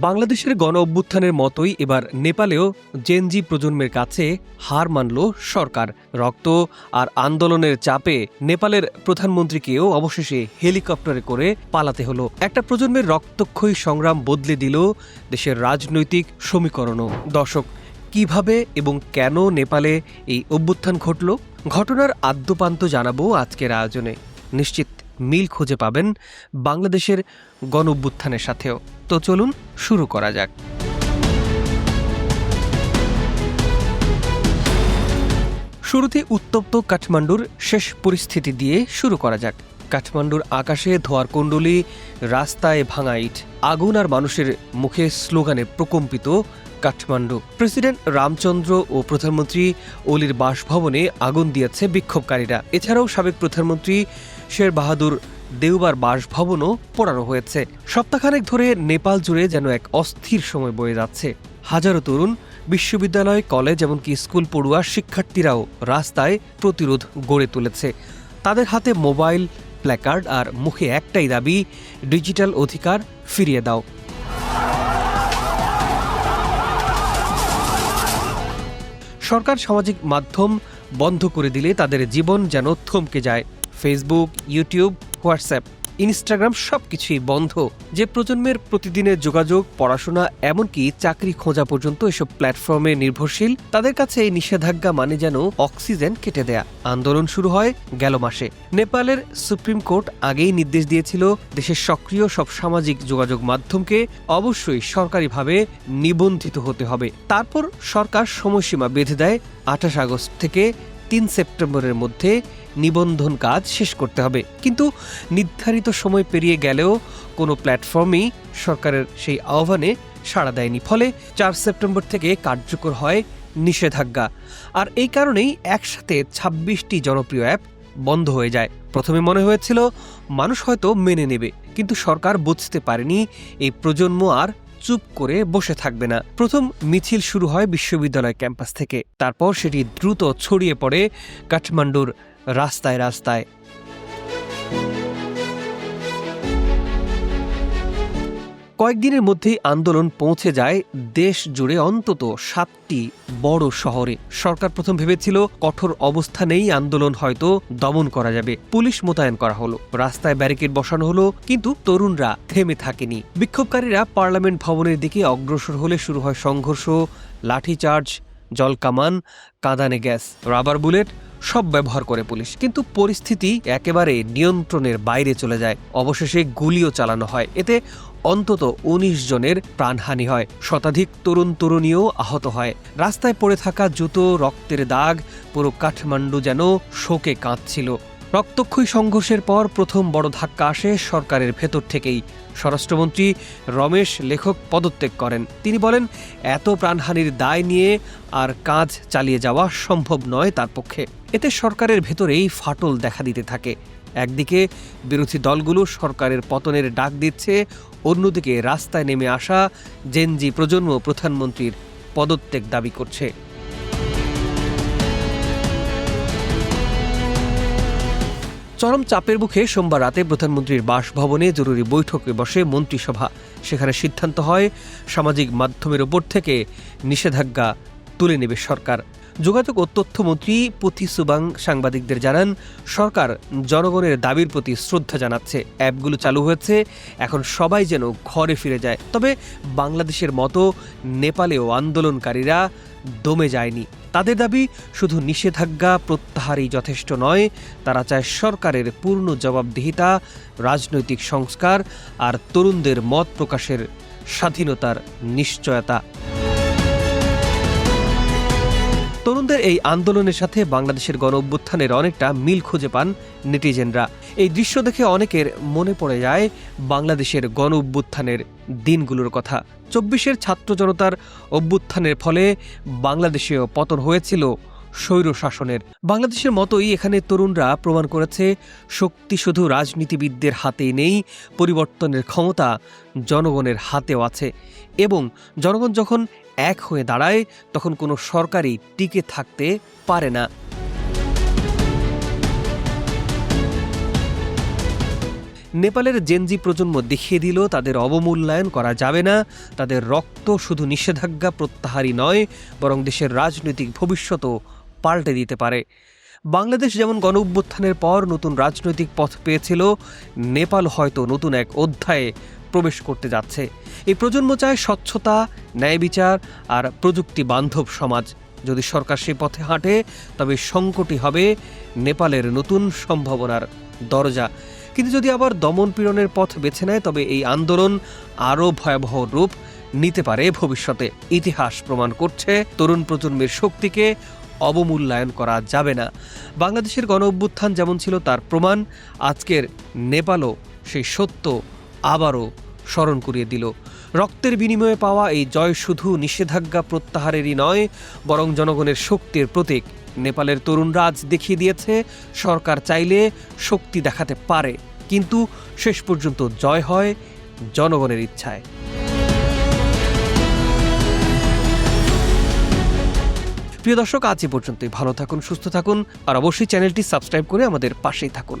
বাংলাদেশের গণ অভ্যুত্থানের মতোই এবার নেপালেও জেনজি প্রজন্মের কাছে হার মানল সরকার। রক্ত আর আন্দোলনের চাপে নেপালের প্রধানমন্ত্রীকেও অবশেষে হেলিকপ্টারে করে পালাতে হলো। একটা প্রজন্মের রক্তক্ষয়ী সংগ্রাম বদলে দিল দেশের রাজনৈতিক সমীকরণও। দর্শক, কীভাবে এবং কেন নেপালে এই অভ্যুত্থান ঘটল? ঘটনার আদ্যপান্ত জানাব আজকের আয়োজনে। নিশ্চিত মিল খুঁজে পাবেন বাংলাদেশের গণ অভ্যুত্থানের সাথেও। তো চলুন শুরু করা যাক। শুরুতে উত্তপ্ত কাঠমান্ডুর শেষ পরিস্থিতি দিয়ে শুরু করা যাক। কাঠমান্ডুর আকাশে ধোয়ার কুণ্ডলি, রাস্তায় ভাঙা ইট, আগুন আর মানুষের মুখে স্লোগানে প্রকম্পিত কাঠমান্ডু। প্রেসিডেন্ট রামচন্দ্র ও প্রধানমন্ত্রী ওলির বাসভবনে আগুন দিয়েছে বিক্ষোভকারীরা। এছাড়াও সাবেক প্রধানমন্ত্রী শের বাহাদুর দেউবার বাসভবনও পোড়ানো হয়েছে। সপ্তাহখানেক ধরে নেপাল জুড়ে যেন এক অস্থির সময় বয়ে যাচ্ছে। হাজারো তরুণ, বিশ্ববিদ্যালয়, কলেজ এমনকি স্কুল পড়ুয়া শিক্ষার্থীরাও রাস্তায় প্রতিরোধ গড়ে তুলেছে। তাদের হাতে মোবাইল, প্ল্যাকার্ড আর মুখে একটাই দাবি, ডিজিটাল অধিকার ফিরিয়ে দাও। সরকার সামাজিক মাধ্যম বন্ধ করে দিলে তাদের জীবন যেন থমকে যায়। ফেসবুক ইউটিউব হোয়াটসঅ্যাপ ইনস্টাগ্রাম সবকিছুই বন্ধ। যে প্রজন্মের প্রতিদিনের যোগাযোগ, পড়াশোনা, এমনকি চাকরি খোঁজা পর্যন্ত এসব প্ল্যাটফর্মে নির্ভরশীল, তাদের কাছে এই নিষেধাজ্ঞা মানে যেন অক্সিজেন কেটে দেয়া। আন্দোলন শুরু হয় গেল মাসে। নেপালের সুপ্রিম কোর্ট আগেই নির্দেশ দিয়েছিল দেশের সক্রিয় সব সামাজিক যোগাযোগ মাধ্যমকে অবশ্যই সরকারিভাবে নিবন্ধিত হতে হবে। তারপর সরকার সময়সীমা বেঁধে দেয় আঠাশ আগস্ট থেকে তিন সেপ্টেম্বরের মধ্যে নিবন্ধন কাজ শেষ করতে হবে। কিন্তু নির্ধারিত সময় পেরিয়ে গেলেও কোনো প্ল্যাটফর্মই সরকারের সেই আহ্বানে সাড়া দেয়নি। ফলে চার সেপ্টেম্বর থেকে কার্যকর হয় নিষেধাজ্ঞা। আর এই কারণেই একসাথে ছাব্বিশটি জনপ্রিয় অ্যাপ বন্ধ হয়ে যায়। প্রথমে মনে হয়েছিল, মানুষ হয়তো মেনে নেবে, কিন্তু সরকার বুঝতে পারেনি, এই প্রজন্ম আর চুপ করে বসে থাকবে না। প্রথম মিছিল শুরু হয় বিশ্ববিদ্যালয় ক্যাম্পাস থেকে। তারপর সেটি দ্রুত ছড়িয়ে পড়ে কাঠমান্ডুর রাস্তায় রাস্তায়। কয়েকদিনের মধ্যেই আন্দোলন পৌঁছে যায় দেশ জুড়ে অন্তত সাতটি বড় শহরে। সরকার প্রথম ভেবেছিল কঠোর অবস্থানেই আন্দোলন হয়তো দমন করা যাবে। পুলিশ মোতায়েন করা হলো। রাস্তায় ব্যারিকেড বসানো হলো, কিন্তু তরুণরা থেমে থাকেনি। বিক্ষোভকারীরা পার্লামেন্ট ভবনের দিকে অগ্রসর হলে শুরু হয় সংঘর্ষ, লাঠিচার্জ, জলকামান, কাঁদানে গ্যাস, রাবার বুলেট সব ব্যবহার করে পুলিশ। কিন্তু পরিস্থিতি একেবারে নিয়ন্ত্রণের বাইরে চলে যায়। অবশেষে গুলিও চালানো হয়। এতে অন্তত উনিশ জনের প্রাণহানি হয়। শতাধিক তরুণ তরুণীও আহত হয়। রাস্তায় পড়ে থাকা জুতো, রক্তের দাগ, পুরো কাঠমান্ডু যেন শোকে কাঁদছিল। রক্তক্ষয়ী সংঘর্ষের পর প্রথম বড় ধাক্কা আসে সরকারের ভেতর থেকেই। স্বরাষ্ট্রমন্ত্রী রমেশ লেখক পদত্যাগ করেন। তিনি বলেন, এত প্রাণহানির দায় নিয়ে আর কাজ চালিয়ে যাওয়া সম্ভব নয় তার পক্ষে। এতে সরকারের ভেতরেই ফাটল দেখা দিতে থাকে। একদিকে বিরোধী দলগুলো সরকারের পতনের ডাক দিচ্ছে, অন্যদিকে রাস্তায় নেমে আসা জেনজি প্রজন্ম প্রধানমন্ত্রীর পদত্যাগ দাবি করছে। চরম চাপের মুখে সোমবার রাতে প্রধানমন্ত্রীর বাসভবনে জরুরি বৈঠকে বসে মন্ত্রিসভা। সেখানে সিদ্ধান্ত হয়, সামাজিক মাধ্যমের ওপর থেকে নিষেধাজ্ঞা তুলে নেবে সরকার। যোগাযোগ ও তথ্যমন্ত্রী পুথি সুবাং সাংবাদিকদের জানান, সরকার জনগণের দাবির প্রতি শ্রদ্ধা জানাচ্ছে। অ্যাপগুলো চালু হয়েছে, এখন সবাই যেন ঘরে ফিরে যায়। তবে বাংলাদেশের মতো নেপালেও আন্দোলনকারীরা দমে যায়নি। তাদের দাবি, শুধু নিষেধাজ্ঞা প্রত্যাহারই যথেষ্ট নয়, তারা চায় সরকারের পূর্ণ জবাবদিহিতা, রাজনৈতিক সংস্কার আর তরুণদের মত প্রকাশের স্বাধীনতার নিশ্চয়তা। তরুণদের এই আন্দোলনের সাথে বাংলাদেশের গণ অভ্যুত্থানের অনেকটা মিল খুঁজে পান নেটিজেনরা। এই দৃশ্য দেখে অনেকের মনে পড়ে যায় বাংলাদেশের গণ অভ্যুত্থানের দিনগুলোর কথা। চব্বিশের ছাত্র জনতার অভ্যুত্থানের ফলে বাংলাদেশেও পতন হয়েছিল স্বৈর শাসনের। বাংলাদেশের মতোই এখানে তরুণরা প্রমাণ করেছে, শক্তি শুধু রাজনীতিবিদদের হাতেই নেই, পরিবর্তনের ক্ষমতা জনগণের হাতেও আছে। এবং জনগণ যখন এক হয়ে দাঁড়ায়, তখন কোনো সরকারই টিকে থাকতে পারে না। নেপালের জেনজি প্রজন্ম দেখিয়ে দিল, তাদের অবমূল্যায়ন করা যাবে না, তাদের রক্ত শুধু নিষেধাজ্ঞা প্রত্যাহারই নয়, বরং দেশের রাজনৈতিক ভবিষ্যতও পাল্টে দিতে পারে। বাংলাদেশ যেমন গণ পর নতুন রাজনৈতিক পথ পেয়েছিল, নেপাল হয়তো নতুন এক অধ্যায়ে প্রবেশ করতে যাচ্ছে। এই প্রজন্ম চায় স্বচ্ছতা, ন্যায় বিচার আর প্রযুক্তি বান্ধব সমাজ। যদি সরকার সে পথে হাঁটে, তবে সংকটই হবে নেপালের নতুন সম্ভাবনার দরজা। কিন্তু যদি আবার দমন পীড়নের পথ বেছে নেয়, তবে এই আন্দোলন আরও ভয়াবহ রূপ নিতে পারে ভবিষ্যতে। ইতিহাস প্রমাণ করছে, তরুণ প্রজন্মের শক্তিকে অবমূল্যায়ন করা যাবে না। বাংলাদেশের গণ অভ্যুত্থান যেমন ছিল তার প্রমাণ, আজকের নেপালও সেই সত্য আবারও স্মরণ করিয়ে দিল। রক্তের বিনিময়ে পাওয়া এই জয় শুধু নিষেধাজ্ঞা প্রত্যাহারেরই নয়, বরং জনগণের শক্তির প্রতীক। নেপালের তরুণরা আজ দেখিয়ে দিয়েছে, সরকার চাইলে শক্তি দেখাতে পারে। কিন্তু শেষ পর্যন্ত জয় হয় জনগণের ইচ্ছায়। প্রিয় দর্শক, আজ এ পর্যন্তই। ভালো থাকুন, সুস্থ থাকুন, আর অবশ্যই চ্যানেলটি সাবস্ক্রাইব করে আমাদের পাশেই থাকুন।